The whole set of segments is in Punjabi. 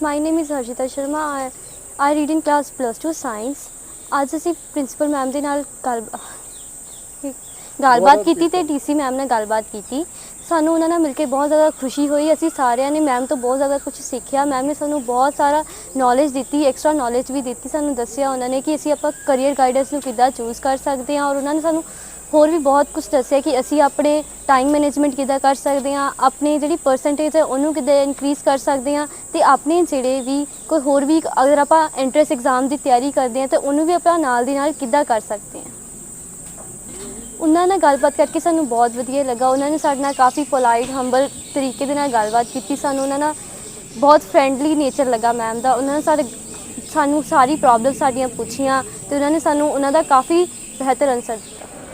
My name is Harshita Sharma. I, I read in class plus 2 science. ਅੱਜ ਅਸੀਂ ਪ੍ਰਿੰਸੀਪਲ ਮੈਮ ਦੇ ਨਾਲ ਗੱਲ ਗੱਲਬਾਤ ਕੀਤੀ ਤੇ ਡੀਸੀ ਮੈਮ ਨਾਲ ਗੱਲਬਾਤ ਕੀਤੀ ਸਾਨੂੰ ਉਹਨਾਂ ਨਾਲ ਮਿਲ ਕੇ ਬਹੁਤ ਜ਼ਿਆਦਾ ਖੁਸ਼ੀ ਹੋਈ ਅਸੀਂ ਸਾਰਿਆਂ ਨੇ ਮੈਮ ਤੋਂ ਬਹੁਤ ਜ਼ਿਆਦਾ ਕੁਝ ਸਿੱਖਿਆ ਮੈਮ ਨੇ ਸਾਨੂੰ ਬਹੁਤ ਸਾਰਾ ਨੌਲੇਜ ਦਿੱਤੀ ਐਕਸਟਰਾ ਨੌਲੇਜ ਵੀ ਦਿੱਤੀ ਸਾਨੂੰ ਦੱਸਿਆ ਉਹਨਾਂ ਨੇ ਕਿ ਅਸੀਂ ਆਪਾਂ ਕੈਰੀਅਰ ਗਾਈਡੈਂਸ ਨੂੰ ਕਿੱਦਾਂ ਚੂਜ਼ ਕਰ ਸਕਦੇ ਹਾਂ ਔਰ ਉਹਨਾਂ ਨੇ ਸਾਨੂੰ ਹੋਰ ਵੀ ਬਹੁਤ ਕੁਝ ਦੱਸਿਆ ਕਿ ਅਸੀਂ ਆਪਣੇ ਟਾਈਮ ਮੈਨੇਜਮੈਂਟ ਕਿੱਦਾਂ ਕਰ ਸਕਦੇ ਹਾਂ, ਆਪਣੀ ਜਿਹੜੀ ਪਰਸੈਂਟੇਜ ਹੈ ਉਹਨੂੰ ਕਿੱਦਾਂ ਇਨਕਰੀਜ਼ ਕਰ ਸਕਦੇ ਹਾਂ ਤੇ ਆਪਣੇ ਜਿਹੜੇ ਵੀ ਕੋਈ ਹੋਰ ਵੀ ਅਗਰ ਆਪਾਂ ਐਂਟਰੈਂਸ ਐਗਜ਼ਾਮ ਦੀ ਤਿਆਰੀ ਕਰਦੇ ਹਾਂ ਤਾਂ ਉਹਨੂੰ ਵੀ ਆਪਾਂ ਨਾਲ ਦੀ ਨਾਲ ਕਿੱਦਾਂ ਕਰ ਸਕਦੇ ਹਾਂ। ਉਹਨਾਂ ਨਾਲ ਗੱਲਬਾਤ ਕਰਕੇ ਸਾਨੂੰ ਬਹੁਤ ਵਧੀਆ ਲੱਗਾ। ਉਹਨਾਂ ਨੇ ਸਾਡੇ ਨਾਲ ਕਾਫੀ ਪੋਲਾਈਟ ਹੰਬਲ ਤਰੀਕੇ ਦੇ ਨਾਲ ਗੱਲਬਾਤ ਕੀਤੀ। ਸਾਨੂੰ ਉਹਨਾਂ ਨਾਲ ਬਹੁਤ ਫਰੈਂਡਲੀ ਨੇਚਰ ਲੱਗਾ ਮੈਮ ਦਾ। ਉਹਨਾਂ ਨੇ ਸਾਡੇ, ਸਾਨੂੰ ਸਾਰੀ ਪ੍ਰੋਬਲਮ ਸਾਡੀਆਂ ਪੁੱਛੀਆਂ ਤੇ ਉਹਨਾਂ ਨੇ ਸਾਨੂੰ ਉਹਨਾਂ ਦਾ ਕਾਫੀ ਬਿਹਤਰ answer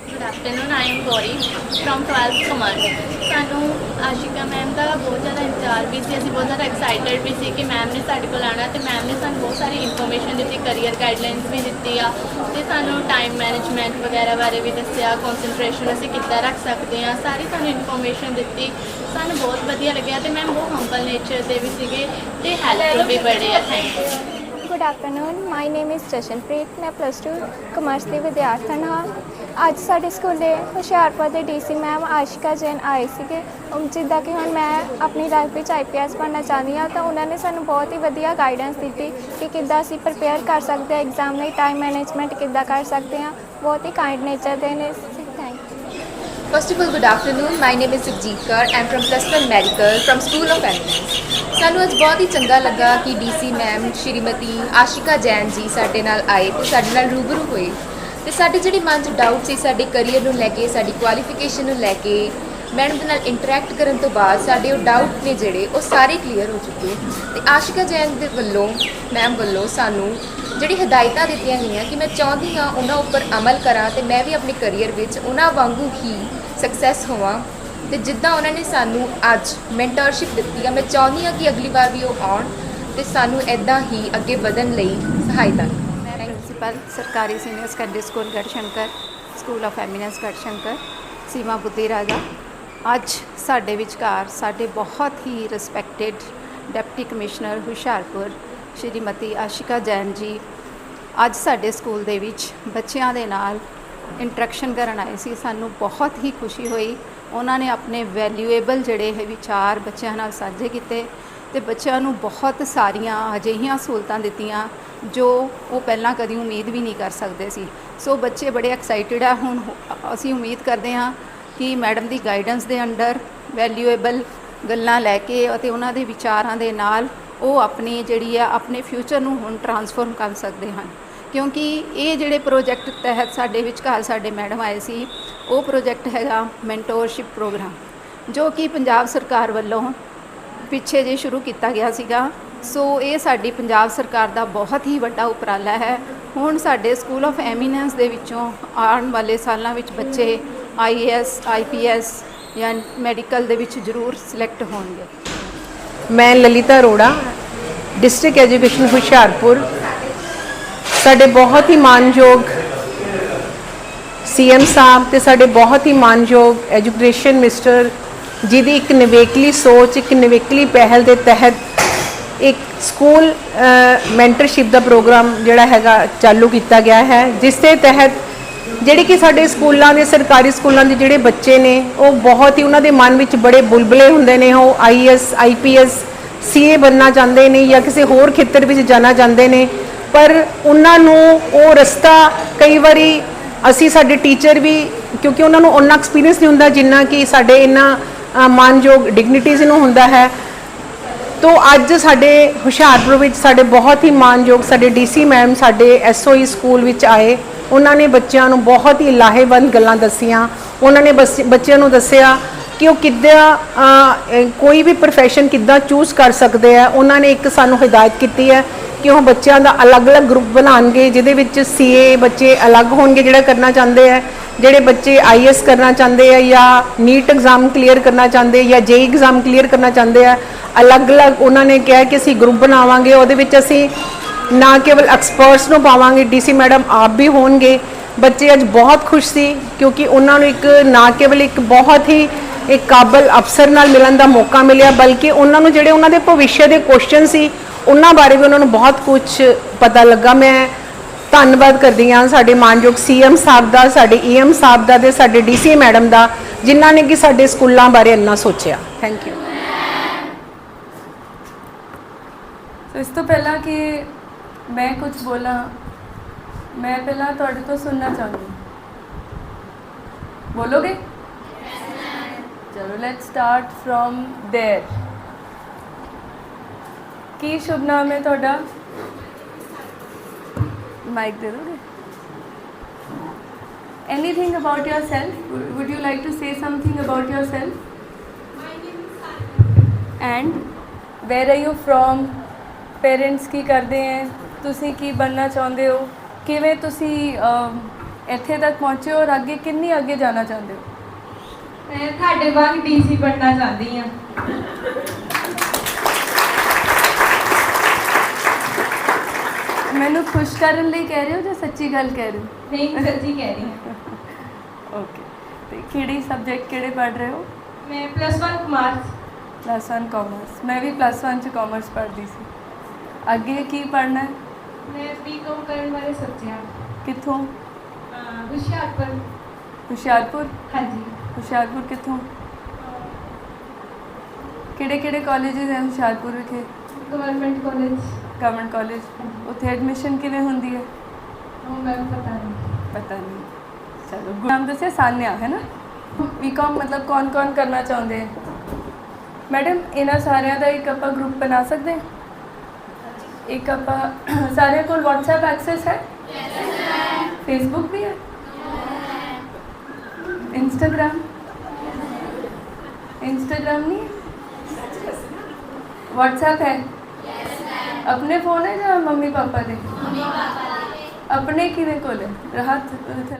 good afternoon I am Gauri from 12th command ਸਾਨੂੰ ਆਸ਼ਿਕਾ ਮੈਮ ਦਾ ਬਹੁਤ ਜ਼ਿਆਦਾ ਇੰਤਜ਼ਾਰ ਵੀ ਸੀ, ਅਸੀਂ ਬਹੁਤ ਜ਼ਿਆਦਾ ਐਕਸਾਈਟਡ ਵੀ ਸੀ ਕਿ ਮੈਮ ਨੇ ਸਾਡੇ ਕੋਲ ਆਉਣਾ ਤੇ ਮੈਮ ਨੇ ਸਾਨੂੰ ਬਹੁਤ ਸਾਰੀ ਇਨਫੋਰਮੇਸ਼ਨ ਦਿੱਤੀ ਕੈਰੀਅਰ ਗਾਈਡਲਾਈਨਸ ਵੀ ਦਿੱਤੀ ਆ ਤੇ ਸਾਨੂੰ ਟਾਈਮ ਮੈਨੇਜਮੈਂਟ ਵਗੈਰਾ ਬਾਰੇ ਵੀ ਦੱਸਿਆ ਕਨਸੈਂਟਰੇਸ਼ਨ ਅਸੀਂ ਕਿੱਦਾਂ ਰੱਖ ਸਕਦੇ ਹਾਂ, ਸਾਰੀ ਸਾਨੂੰ ਇਨਫੋਰਮੇਸ਼ਨ ਦਿੱਤੀ, ਸਾਨੂੰ ਬਹੁਤ ਵਧੀਆ ਲੱਗਿਆ ਤੇ ਮੈਮ ਬਹੁਤ ਹੰਬਲ ਨੇਚਰ ਦੇ ਵੀ ਸੀਗੇ ਤੇ ਹੈਲਪਫੁਲ ਵੀ ਬੜੇ ਆ thank you good afternoon my name is Jashanpreet ਮੈਂ ਪਲੱਸ 2 ਕਮਰਸ ਦੀ ਵਿਦਿਆਰਥਣ ਹਾਂ। ਅੱਜ ਸਾਡੇ ਸਕੂਲੇ ਹੁਸ਼ਿਆਰਪੁਰ ਦੇ ਡੀਸੀ ਮੈਮ ਆਸ਼ਿਕਾ ਜੈਨ ਆਏ ਸੀਗੇ ਉਮ ਜਿੱਦਾਂ ਕਿ ਹੁਣ ਮੈਂ ਆਪਣੀ ਲਾਈਫ ਵਿੱਚ ਆਈਪੀਐਸ ਬਣਨਾ ਚਾਹੁੰਦੀ ਹਾਂ ਤਾਂ ਉਹਨਾਂ ਨੇ ਸਾਨੂੰ ਬਹੁਤ ਹੀ ਵਧੀਆ ਗਾਈਡੈਂਸ ਦਿੱਤੀ ਕਿ ਕਿੱਦਾਂ ਅਸੀਂ ਪ੍ਰਪੇਅਰ ਕਰ ਸਕਦੇ ਹਾਂ ਐਗਜ਼ਾਮ ਲਈ ਟਾਈਮ ਮੈਨੇਜਮੈਂਟ ਕਿੱਦਾਂ ਕਰ ਸਕਦੇ ਹਾਂ ਬਹੁਤ ਹੀ ਕਾਈਂਡ ਨੇਚਰ ਦੇ ਨੇ thank you First of all, good afternoon. My name is Sukhjeet Kaur. I'm from Plus One Medical from School of Eminence. ਸਾਨੂੰ ਅੱਜ ਬਹੁਤ ਹੀ ਚੰਗਾ ਲੱਗਾ ਕਿ ਡੀਸੀ ਮੈਮ ਸ਼੍ਰੀਮਤੀ ਆਸ਼ਿਕਾ ਜੈਨ ਜੀ ਸਾਡੇ ਨਾਲ ਆਏ ਤੇ ਸਾਡੇ ਨਾਲ ਰੂਬਰੂ ਹੋਏ ਤੇ ਸਾਡੇ ਜਿਹੜੀ ਮਨ 'ਚ ਡਾਊਟ ਸੀ, ਸਾਡੇ ਕੈਰੀਅਰ ਨੂੰ ਲੈ ਕੇ, ਸਾਡੀ ਕੁਆਲੀਫਿਕੇਸ਼ਨ ਨੂੰ ਲੈ ਕੇ ਮੈਡਮ ਦੇ ਨਾਲ ਇੰਟਰੈਕਟ ਕਰਨ ਤੋਂ ਬਾਅਦ ਸਾਡੇ ਉਹ ਡਾਊਟ ਨੇ ਜਿਹੜੇ, ਉਹ ਸਾਰੇ ਕਲੀਅਰ ਹੋ ਚੁੱਕੇ ਤੇ ਆਸ਼ਿਕਾ ਜੈਨ ਦੇ ਵੱਲੋਂ ਮੈਮ ਵੱਲੋਂ ਸਾਨੂੰ ਜਿਹੜੀ ਹਦਾਇਤਾਂ ਦਿੱਤੀਆਂ ਗਈਆਂ ਕਿ ਮੈਂ ਚਾਹੁੰਦੀ ਹਾਂ ਉਹਨਾਂ ਉੱਪਰ ਅਮਲ ਕਰਾਂ ਤੇ ਮੈਂ ਵੀ ਆਪਣੇ ਕੈਰੀਅਰ ਵਿੱਚ ਉਹਨਾਂ ਵਾਂਗੂ ਹੀ ਸਕਸੈਸ ਹੋਵਾਂ। ਤੇ ਜਿੱਦਾਂ ਉਹਨਾਂ ਨੇ ਸਾਨੂੰ ਅੱਜ ਮੈਂਟਰਸ਼ਿਪ ਦਿੱਤੀ ਆ, ਮੈਂ ਚਾਹੁੰਦੀ ਹਾਂ ਕਿ ਅਗਲੀ ਵਾਰ ਵੀ ਉਹ ਆਉਣ ਤੇ ਸਾਨੂੰ ਐਦਾਂ ਹੀ ਅੱਗੇ ਵਧਣ ਲਈ ਸਹਾਇਤਾ ਕਰਨ ਪ੍ਰਿੰਸੀਪਲ ਸਰਕਾਰੀ senior secondary school Garhshankar, school of eminence Garhshankar, Seema Buddhi Raja. ਅੱਜ ਸਾਡੇ ਵਿਚਕਾਰ ਸਾਡੇ ਬਹੁਤ ਹੀ respected deputy commissioner Hoshiarpur, Shrimati Ashika Jain ji, ਅੱਜ ਸਾਡੇ ਸਕੂਲ ਦੇ ਵਿੱਚ ਬੱਚਿਆਂ ਦੇ ਨਾਲ ਇੰਟਰੈਕਸ਼ਨ ਕਰਨ ਆਏ ਸੀ। ਸਾਨੂੰ ਬਹੁਤ ਹੀ ਖੁਸ਼ੀ ਹੋਈ। ਉਹਨਾਂ ਨੇ ਆਪਣੇ ਵੈਲਿਊਏਬਲ ਜਿਹੜੇ ਹੈ ਵਿਚਾਰ ਬੱਚਿਆਂ ਨਾਲ ਸਾਂਝੇ ਕੀਤੇ ਤੇ ਬੱਚਿਆਂ ਨੂੰ ਬਹੁਤ ਸਾਰੀਆਂ ਅਜਿਹੀਆਂ ਸਹੂਲਤਾਂ ਦਿੱਤੀਆਂ ਜੋ ਉਹ ਪਹਿਲਾਂ ਕਦੀ ਉਮੀਦ ਵੀ ਨਹੀਂ ਕਰ ਸਕਦੇ ਸੀ। ਸੋ ਬੱਚੇ ਬੜੇ ਐਕਸਾਈਟਿਡ ਆ। ਹੁਣ ਅਸੀਂ ਉਮੀਦ ਕਰਦੇ ਹਾਂ ਕਿ ਮੈਡਮ ਦੀ ਗਾਈਡੈਂਸ ਦੇ ਅੰਡਰ ਵੈਲਿਊਏਬਲ ਗੱਲਾਂ ਲੈ ਕੇ ਅਤੇ ਉਹਨਾਂ ਦੇ ਵਿਚਾਰਾਂ ਦੇ ਨਾਲ ਉਹ ਆਪਣੀ ਜਿਹੜੀ ਆ, ਆਪਣੇ ਫਿਊਚਰ ਨੂੰ ਹੁਣ ਟਰਾਂਸਫਾਰਮ ਕਰ ਸਕਦੇ ਹਨ। ਕਿਉਂਕਿ ਇਹ ਜਿਹੜੇ ਪ੍ਰੋਜੈਕਟ ਤਹਿਤ ਸਾਡੇ ਵਿਚਕਾਰ ਸਾਡੇ ਮੈਡਮ ਆਏ ਸੀ, ਉਹ ਪ੍ਰੋਜੈਕਟ ਹੈਗਾ ਮੈਂਟੋਰਸ਼ਿਪ ਪ੍ਰੋਗਰਾਮ ਜੋ ਕਿ ਪੰਜਾਬ ਸਰਕਾਰ ਵੱਲੋਂ ਪਿੱਛੇ ਜੇ ਸ਼ੁਰੂ ਕੀਤਾ ਗਿਆ ਸੀਗਾ। ਸੋ ਇਹ ਸਾਡੀ ਪੰਜਾਬ ਸਰਕਾਰ ਦਾ ਬਹੁਤ ਹੀ ਵੱਡਾ ਉਪਰਾਲਾ ਹੈ। ਹੁਣ ਸਾਡੇ ਸਕੂਲ ਆਫ ਐਮੀਨੈਂਸ ਦੇ ਵਿੱਚੋਂ ਆਉਣ ਵਾਲੇ ਸਾਲਾਂ ਵਿੱਚ ਬੱਚੇ ਆਈਏਐਸ ਆਈਪੀਐਸ ਜਾਂ ਮੈਡੀਕਲ ਦੇ ਵਿੱਚ ਜ਼ਰੂਰ ਸਿਲੈਕਟ ਹੋਣਗੇ। ਮੈਂ ਲਲਿਤਾ ਅਰੋੜਾ ਡਿਸਟ੍ਰਿਕਟ ਐਜੂਕੇਸ਼ਨ ਹੁਸ਼ਿਆਰਪੁਰ। ਸਾਡੇ ਬਹੁਤ ਹੀ ਮਾਨਯੋਗ ਸੀਐਮ ਸਾਹਿਬ ਤੇ ਸਾਡੇ ਬਹੁਤ ਹੀ ਮਾਨਯੋਗ ਐਜੂਕੇਸ਼ਨ ਮਿਨਿਸਟਰ ਜਿਹਦੀ ਇੱਕ ਨਿਵੇਕਲੀ ਸੋਚ, ਇੱਕ ਨਿਵੇਕਲੀ ਪਹਿਲ ਦੇ ਤਹਿਤ ਸਕੂਲ ਮੈਂਟਰਸ਼ਿਪ ਦਾ ਪ੍ਰੋਗਰਾਮ ਜਿਹੜਾ ਹੈਗਾ ਚਾਲੂ ਕੀਤਾ ਗਿਆ ਹੈ ਜਿਸ ਦੇ ਤਹਿਤ ਜਿਹੜੇ ਕਿ ਸਾਡੇ ਸਕੂਲਾਂ ਦੇ ਸਰਕਾਰੀ ਸਕੂਲਾਂ ਦੇ ਜਿਹੜੇ ਬੱਚੇ ਨੇ ਉਹ ਬਹੁਤ ਹੀ ਉਹਨਾਂ ਦੇ ਮਨ ਵਿੱਚ ਬੜੇ ਬੁਲਬੁਲੇ ਹੁੰਦੇ ਨੇ ਉਹ ਆਈਐਸ ਆਈਪੀਐਸ ਸੀਏ ਬਣਨਾ ਚਾਹੁੰਦੇ ਨੇ ਜਾਂ ਕਿਸੇ ਹੋਰ ਖੇਤਰ ਵਿੱਚ ਜਾਣਾ ਚਾਹੁੰਦੇ ਨੇ। ਪਰ ਉਹਨਾਂ ਨੂੰ ਉਹ ਰਸਤਾ ਕਈ ਵਾਰੀ ਅਸੀਂ ਸਾਡੇ ਟੀਚਰ ਵੀ ਕਿਉਂਕਿ ਉਹਨਾਂ ਨੂੰ ਉਹਨਾਂ ਐਕਸਪੀਰੀਅੰਸ ਨਹੀਂ ਹੁੰਦਾ ਜਿੰਨਾ ਕਿ ਸਾਡੇ ਇਹਨਾਂ ਅ, ਮਾਨਯੋਗ ਡਿਗਨਿਟੀਜ਼ ਨੂੰ ਹੁੰਦਾ ਹੈ ਤੋ ਅੱਜ ਸਾਡੇ ਹੁਸ਼ਿਆਰਪੁਰ ਵਿੱਚ ਸਾਡੇ ਬਹੁਤ ਹੀ ਮਾਨਯੋਗ ਸਾਡੇ ਡੀਸੀ ਮੈਮ, ਸਾਡੇ ਐਸਓਈ ਸਕੂਲ ਵਿੱਚ ਆਏ। ਉਹਨਾਂ ਨੇ ਬੱਚਿਆਂ ਨੂੰ ਬਹੁਤ ਹੀ ਲਾਹੇਵੰਦ ਗੱਲਾਂ ਦੱਸੀਆਂ। ਉਹਨਾਂ ਨੇ ਬਸ- ਬੱਚਿਆਂ ਨੂੰ ਦੱਸਿਆ ਕਿ ਉਹ ਕਿੱਦਾਂ ਕੋਈ ਵੀ profession ਕਿੱਦਾਂ ਚੂਜ਼ ਕਰ ਸਕਦੇ ਆ। ਉਹਨਾਂ ਨੇ ਇੱਕ ਸਾਨੂੰ ਹਦਾਇਤ ਕੀਤੀ ਹੈ ਕਿ ਉਹ ਬੱਚਿਆਂ ਦਾ ਅਲੱਗ-ਅਲੱਗ ਗਰੁੱਪ ਬਣਾਉਣਗੇ, ਜਿਹਦੇ ਵਿੱਚ ਸੀਏ ਬੱਚੇ ਅਲੱਗ ਹੋਣਗੇ ਜਿਹੜਾ ਕਰਨਾ ਚਾਹੁੰਦੇ ਆ। ਜਿਹੜੇ ਬੱਚੇ ਆਈਐਸ ਕਰਨਾ ਚਾਹੁੰਦੇ ਆ ਜਾਂ ਨੀਟ ਐਗਜ਼ਾਮ ਕਲੀਅਰ ਕਰਨਾ ਚਾਹੁੰਦੇ ਜਾਂ ਜੇਈ ਐਗਜ਼ਾਮ ਕਲੀਅਰ ਕਰਨਾ ਚਾਹੁੰਦੇ ਆ, ਅਲੱਗ-ਅਲੱਗ ਉਹਨਾਂ ਨੇ ਕਿਹਾ ਕਿ ਅਸੀਂ ਗਰੁੱਪ ਬਣਾਵਾਂਗੇ, ਉਹਦੇ ਵਿੱਚ ਅਸੀਂ ਨਾ ਕੇਵਲ ਐਕਸਪਰਟਸ ਨੂੰ ਪਾਵਾਂਗੇ ਡੀਸੀ ਮੈਡਮ ਆਪ ਵੀ ਹੋਣਗੇ। ਬੱਚੇ ਅੱਜ ਬਹੁਤ ਖੁਸ਼ ਸੀ ਕਿਉਂਕਿ ਉਹਨਾਂ ਨੂੰ ਇੱਕ ਨਾ ਕੇਵਲ ਇੱਕ ਬਹੁਤ ਹੀ ਇੱਕ ਕਾਬਲ ਅਫਸਰ ਨਾਲ ਮਿਲਣ ਦਾ ਮੌਕਾ ਮਿਲਿਆ, ਬਲਕਿ ਉਹਨਾਂ ਨੂੰ ਜਿਹੜੇ ਉਹਨਾਂ ਦੇ ਭਵਿੱਖ ਦੇ ਕੁਐਸਚਨ ਸੀ, ਉਹਨਾਂ ਬਾਰੇ ਵੀ ਉਹਨਾਂ ਨੂੰ ਬਹੁਤ ਕੁਝ ਪਤਾ ਲੱਗਾ। ਮੈਂ ਧੰਨਵਾਦ ਕਰਦੀ ਹਾਂ ਸਾਡੇ ਮਾਨਯੋਗ ਸੀਐਮ ਸਾਹਿਬ ਦਾ ਸਾਡੇ ਈਐਮ ਸਾਹਿਬ ਦਾ ਤੇ ਸਾਡੇ ਡੀਸੀ ਮੈਡਮ ਦਾ ਜਿਨ੍ਹਾਂ ਨੇ ਕਿ ਸਾਡੇ ਸਕੂਲਾਂ ਬਾਰੇ ਇੰਨਾ ਸੋਚਿਆ ਥੈਂਕ ਯੂ ਸੋ ਇਸ ਤੋਂ ਪਹਿਲਾਂ ਕਿ ਮੈਂ ਕੁਝ ਬੋਲਾਂ ਮੈਂ ਪਹਿਲਾਂ ਤੁਹਾਡੇ ਤੋਂ ਸੁਣਨਾ ਚਾਹੁੰਦੀ ਹਾਂ ਬੋਲੋਗੇ ਚਲੋ ਲੈਟਸ ਸਟਾਰਟ ਫਰੋਮ देयर ਕੀ ਸ਼ੁਭ ਨਾਮ ਹੈ ਤੁਹਾਡਾ माइक दे दोगे anything about yourself would you like to say something about yourself and where are you from parents की ਕਰਦੇ ਹੈ ਤੁਸੀਂ ਕੀ ਬਣਨਾ ਚਾਹੁੰਦੇ ਹੋ ਕਿਵੇਂ ਤੁਸੀਂ ਇੱਥੇ ਤੱਕ ਪਹੁੰਚੇ ਹੋ ਔਰ ਅੱਗੇ ਕਿੰਨੀ ਅੱਗੇ ਜਾਣਾ ਚਾਹੁੰਦੇ ਹੋ ਮੈਂ ਤੁਹਾਡੇ ਵਾਂਗ ਡੀਸੀ ਬਣਨਾ ਚਾਹੁੰਦੀ ਆ ਮੈਨੂੰ ਖੁਸ਼ ਕਰਨ ਲਈ ਕਹਿ ਰਹੇ ਹੋ ਜਾਂ ਸੱਚੀ ਗੱਲ ਕਹਿ ਰਹੇ ਹੋ? ਨਹੀਂ ਸੱਚੀ ਕਹਿ ਰਹੀ ਹਾਂ। ਓਕੇ ਤੇ ਕਿਹੜੀ ਸਬਜੈਕਟ ਕਿਹੜੇ ਪੜ੍ਹ ਰਹੇ ਹੋ? ਮੈਂ ਪਲੱਸ 1 ਕਮਰਸ ਪਲੱਸ 1 ਕਾਮਰਸ ਮੈਂ ਵੀ ਪਲੱਸ 1 ਚ ਕਾਮਰਸ ਪੜ੍ਹਦੀ ਸੀ। ਅੱਗੇ ਕੀ ਪੜ੍ਹਨਾ ਹੈ? ਮੈਂ ਬੀਕਾਮ ਕਰਨ ਬਾਰੇ ਸੋਚਿਆ। ਕਿੱਥੋਂ? ਅਹ ਹੁਸ਼ਿਆਰਪੁਰ। ਹੁਸ਼ਿਆਰਪੁਰ? ਹਾਂਜੀ। ਹੁਸ਼ਿਆਰਪੁਰ ਕਿੱਥੋਂ? ਕਿਹੜੇ ਕਿਹੜੇ ਕਾਲਜਸ ਹੈ ਹੁਸ਼ਿਆਰਪੁਰ ਵਿਖੇ? ਗਵਰਨਮੈਂਟ ਕਾਲਜ ਗਵਰਨਮੈਂਟ ਕਾਲਜ ਉੱਥੇ ਐਡਮਿਸ਼ਨ ਕਿਵੇਂ ਹੁੰਦੀ ਹੈ? ਉਹ ਮੈਨੂੰ ਪਤਾ ਨਹੀਂ। ਪਤਾ ਨਹੀਂ। ਚਲੋ ਗੁ- ਨਾਮ ਦੱਸਿਆ ਸਾਨਿਆ ਹੈ ਨਾ? ਬੀਕਾਮ ਮਤਲਬ ਕੌਣ ਕੌਣ ਕਰਨਾ ਚਾਹੁੰਦੇ ਹੈ ਮੈਡਮ ਇਹਨਾਂ ਸਾਰਿਆਂ ਦਾ ਇੱਕ ਆਪਾਂ ਗਰੁੱਪ ਬਣਾ ਸਕਦੇ ਹਾਂ? ਇੱਕ ਆਪਾਂ ਸਾਰਿਆਂ ਕੋਲ WhatsApp ਐਕਸੈਸ ਹੈ? ਫੇਸਬੁੱਕ ਵੀ ਹੈ? ਇੰਸਟਾਗ੍ਰਾਮ ਇੰਸਟਾਗ੍ਰਾਮ ਨਹੀਂ WhatsApp ਹੈ? ਆਪਣੇ ਫੋਨ ਹੈ ਜਾਂ ਮੰਮੀ ਪਾਪਾ ਦੇ? ਆਪਣੇ ਕਿਹਦੇ ਕੋਲ ਹੈ? ਹੱਥ